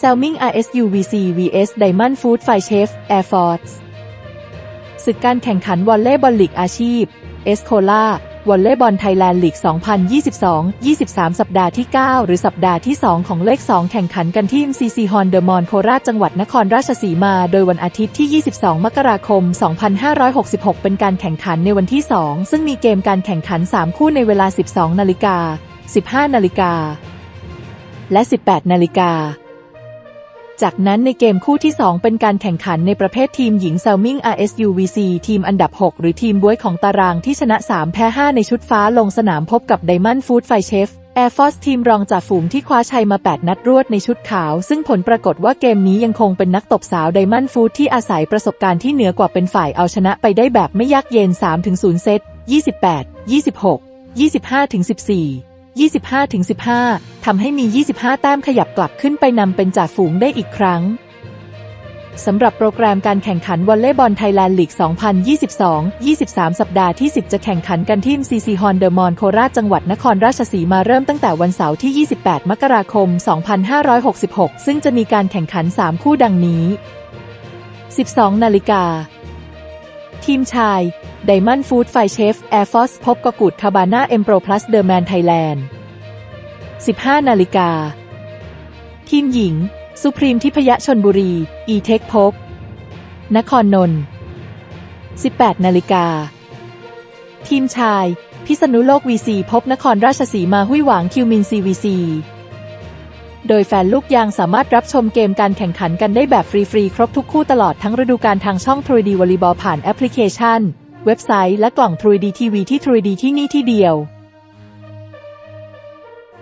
Selming RSUVC vs Diamond Food f i e Chef Air Force ศึกการแข่งขันวอลเลย์บอลลีกอาชีพ เอสโคลาวอลเลย์บอลไทยแลนด์ลีก 2022-23 สัปดาห์ที่ 9 หรือสัปดาห์ที่ 2 ของเลข 2 แข่งขันกันที่ MCC ฮอนเดอร์มอนโคราชจังหวัดนครราชสีมา โดยวันอาทิตย์ที่ 22 มกราคม 2566 เป็นการแข่งขันในวันที่ 2 ซึ่งมีเกมการแข่งขัน 3 คู่ในเวลา 12 นาฬิกา 15 นาฬิกา และ 18 นาฬิกา จากนั้นในเกมคู่ที่ 2 เป็นการแข่งขันในประเภททีมหญิง s e l m i n g RSUVC ทีมอันดับ 6 หรือทีมบวยของตารางที่ชนะ 3 แพ้ 5 ในชุดฟ้าลงสนามพบกับ Diamond Food Fire Chef Air Force ทีมรองจากฝูงที่คว้าชัยมา 8 นัดรวดในชุดขาว ซึ่งผลปรากฏว่าเกมนี้ยังคงเป็นนักตบสาว Diamond Food ที่อาศัยประสบการณ์ที่เหนือกว่าเป็นฝ่ายเอาชนะไปได้แบบไม่ยากเย็น 3-0 เซต 28 26 25-14 25-15 ทำให้มี 25 แต้มขยับกลับขึ้นไปนำเป็นจ่าฝูงได้อีกครั้งสำหรับโปรแกรมการแข่งขันวอลเลย์บอลไทยแลนด์ลีก 2022-23 สัปดาห์ที่ 10 จะแข่งขันกันที่ซีซีฮอนเดอร์มอนโคราชจังหวัดนครราชสีมาเริ่มตั้งแต่วันเสาร์ที่ 28 มกราคม 2566 ซึ่งจะมีการแข่งขัน 3 คู่ดังนี้ 12 นาฬิกา ทีมชาย Diamond Food Fire Chef Air Force พบกกูดคาบาน่าเอ็มโปรพลัสเดอร์แมนไทยแลนด์ 15 นาฬิกา ทีมหญิง สุพรีมทิพยชนบุรี อีเทคพบ นครนนท์ 18 นาฬิกา ทีมชาย พิษณุโลก VC พบนครราชสีมา หุ้ยหวางคิวมิน CVC โดยแฟนลูกยางสามารถรับชมเกมการแข่งขันกันได้แบบฟรีๆ ครบทุกคู่ตลอดทั้งฤดูกาลทางช่อง 3D วอลเลย์บอลผ่านแอปพลิเคชัน เว็บไซต์และกล่อง 3D TV ที่ 3D ที่นี่ที่เดียว